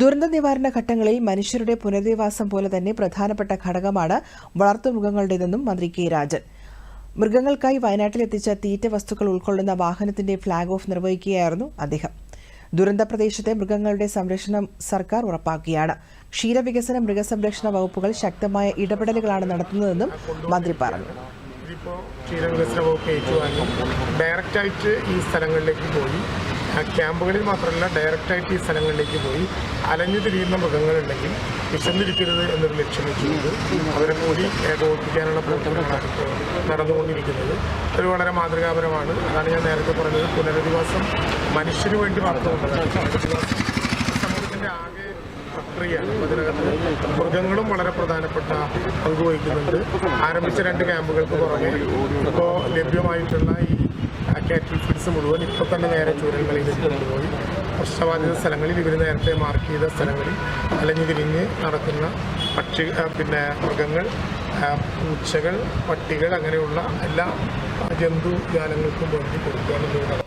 ദുരന്ത നിവാരണ ഘട്ടങ്ങളിൽ മനുഷ്യരുടെ പുനരധിവാസം പോലെ തന്നെ പ്രധാനപ്പെട്ട ഘടകമാണ് വളർത്തുമൃഗങ്ങളുടേതെന്നും മന്ത്രി കെ രാജൻ. മൃഗങ്ങൾക്കായി വയനാട്ടിലെത്തിച്ച തീറ്റ വസ്തുക്കൾ ഉൾക്കൊള്ളുന്ന വാഹനത്തിന്റെ ഫ്ളാഗ് ഓഫ് നിർവഹിക്കുകയായിരുന്നു അദ്ദേഹം. ദുരന്ത പ്രദേശത്തെ മൃഗങ്ങളുടെ സംരക്ഷണം സർക്കാർ ഉറപ്പാക്കുകയാണ് ക്ഷീരവികസന മൃഗസംരക്ഷണ വകുപ്പുകൾ ശക്തമായ ഇടപെടലുകളാണ് നടത്തുന്നതെന്നും മന്ത്രി പറഞ്ഞു. ഇപ്പോൾ ക്ഷീരവികസന വകുപ്പ് ഏറ്റുവാങ്ങി. ഡയറക്റ്റായിട്ട് ഈ സ്ഥലങ്ങളിലേക്ക് പോയി. ക്യാമ്പുകളിൽ മാത്രമല്ല ഡയറക്റ്റായിട്ട് ഈ സ്ഥലങ്ങളിലേക്ക് പോയി അലഞ്ഞു തിരിയുന്ന മൃഗങ്ങളുണ്ടെങ്കിൽ വിശന്നിരിക്കരുത് എന്നൊരു ലക്ഷ്യം വെച്ചുകൊണ്ട് അവരെ കൂടി ഏകോപിപ്പിക്കാനുള്ള പ്രവർത്തനങ്ങളാണ് നടന്നുകൊണ്ടിരിക്കുന്നത്. അത് വളരെ മാതൃകാപരമാണ്. അതാണ് ഞാൻ നേരത്തെ പറഞ്ഞത്. പുനരധിവാസം മനുഷ്യന് വേണ്ടി പുനരധിവാസം സമൂഹത്തിന്റെ മൃഗങ്ങളും വളരെ പ്രധാനപ്പെട്ട പങ്ക് വഹിക്കുന്നുണ്ട്. ആരംഭിച്ച രണ്ട് ക്യാമ്പുകൾക്ക് പുറമെ ഇപ്പോൾ ലഭ്യമായിട്ടുള്ള ഈ കാറ്റൽ ഫിഡ്സ് മുഴുവൻ ഇപ്പോൾ തന്നെ നേരെ ചൂരങ്ങളിൽ കൊണ്ടുപോയി. പ്രശ്നബാധിത സ്ഥലങ്ങളിൽ ഇവർ നേരത്തെ മാർക്ക് ചെയ്ത സ്ഥലങ്ങളിൽ അലഞ്ഞു തിരിഞ്ഞ് നടക്കുന്ന പക്ഷി പിന്നെ മൃഗങ്ങൾ പൂച്ചകൾ പട്ടികൾ അങ്ങനെയുള്ള എല്ലാ ജന്തുജാലങ്ങൾക്കും വേണ്ടി കൊടുക്കുക എന്നുള്ളതാണ്.